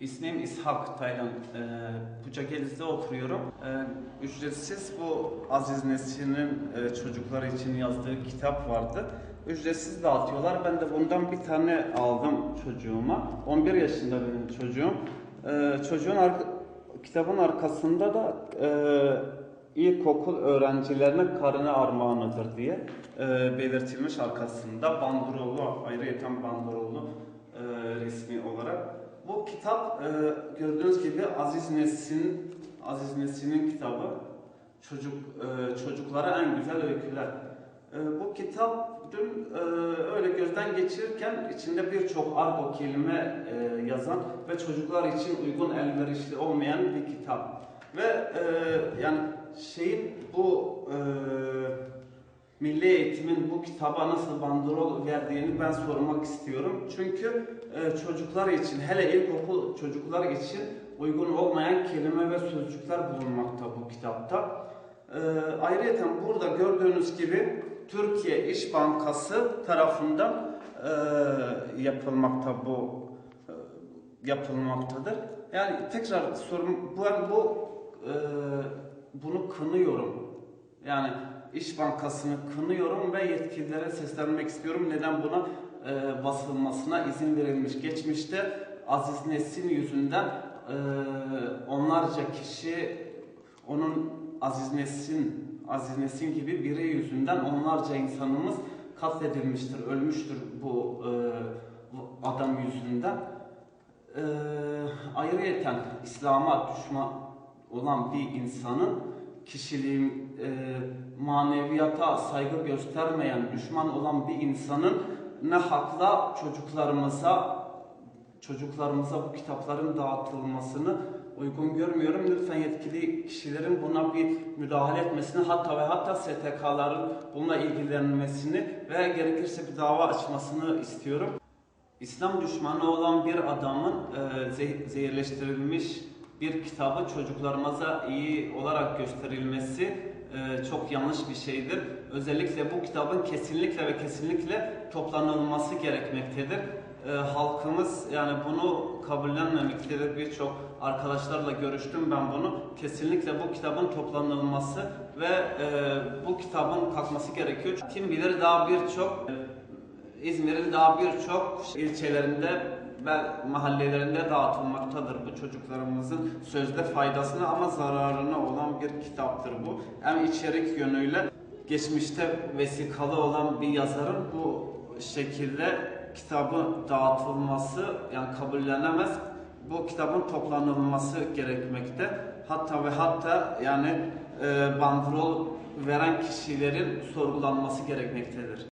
İsmim İshak Taylan. Ee, Bucageliz'de oturuyorum. Ee, ücretsiz bu Aziz Nesin'in e, çocuklar için yazdığı kitap vardı. Ücretsiz dağıtıyorlar. Ben de bundan bir tane aldım çocuğuma. 11 yaşında benim çocuğum. Ee, çocuğun arka- kitabın arkasında da e, ilkokul öğrencilerine karına armağanıdır diye e, belirtilmiş arkasında bandrollu, ayrıyeten bandrollu e, resmi olarak. Kitap e, gördüğünüz gibi Aziz Nesin Aziz Nesin'in kitabı. Çocuk e, çocuklara en güzel öyküler. E, bu kitap dün öyle gözden geçirirken içinde birçok argo kelime yazan ve çocuklar için uygun elverişli olmayan bir kitap. Ve yani şeyin bu Milli Eğitim'in bu kitaba nasıl bandrol verdiğini ben sormak istiyorum. Çünkü e, çocuklar için, hele ilkokul çocuklar için uygun olmayan kelime ve sözcükler bulunmakta bu kitapta. E, ayrıca burada gördüğünüz gibi Türkiye İş Bankası tarafından e, yapılmakta bu e, yapılmaktadır. Yani tekrar sorum bu bu e, bunu kınıyorum. Yani İş Bankası'nı kınıyorum ve yetkililere seslenmek istiyorum. Neden buna e, basılmasına izin verilmiş? Geçmişte Aziz Nesin yüzünden e, onlarca kişi onun Aziz Nesin Aziz Nesin gibi biri yüzünden onlarca insanımız katledilmiştir, ölmüştür bu e, adam yüzünden. E, ayrıyeten İslam'a düşman olan bir insanın kişiliğin e, maneviyata saygı göstermeyen, düşman olan bir insanın ne hakla çocuklarımıza çocuklarımıza bu kitapların dağıtılmasını uygun görmüyorum. Lütfen yetkili kişilerin buna bir müdahale etmesini hatta ve hatta STK'ların bununla ilgilenmesini ve gerekirse bir dava açmasını istiyorum. İslam düşmanı olan bir adamın e, zeh- zehirleştirilmiş bir kitabı çocuklarımıza iyi olarak gösterilmesi e, çok yanlış bir şeydir. Özellikle bu kitabın kesinlikle ve kesinlikle toplanılması gerekmektedir. E, halkımız yani bunu kabullenmemektedir. Birçok arkadaşlarla görüştüm ben bunu. Kesinlikle bu kitabın toplanılması ve e, bu kitabın kalkması gerekiyor. Kim bilir daha birçok İzmir'in daha birçok ilçelerinde mahallelerinde dağıtılmaktadır bu çocuklarımızın sözde faydasına ama zararına olan bir kitaptır bu. Hem içerik yönüyle geçmişte vesikalı olan bir yazarın bu şekilde kitabı dağıtılması yani kabullenemez. Bu kitabın toplanılması gerekmekte. Hatta ve hatta yani e, bandrol veren kişilerin sorgulanması gerekmektedir.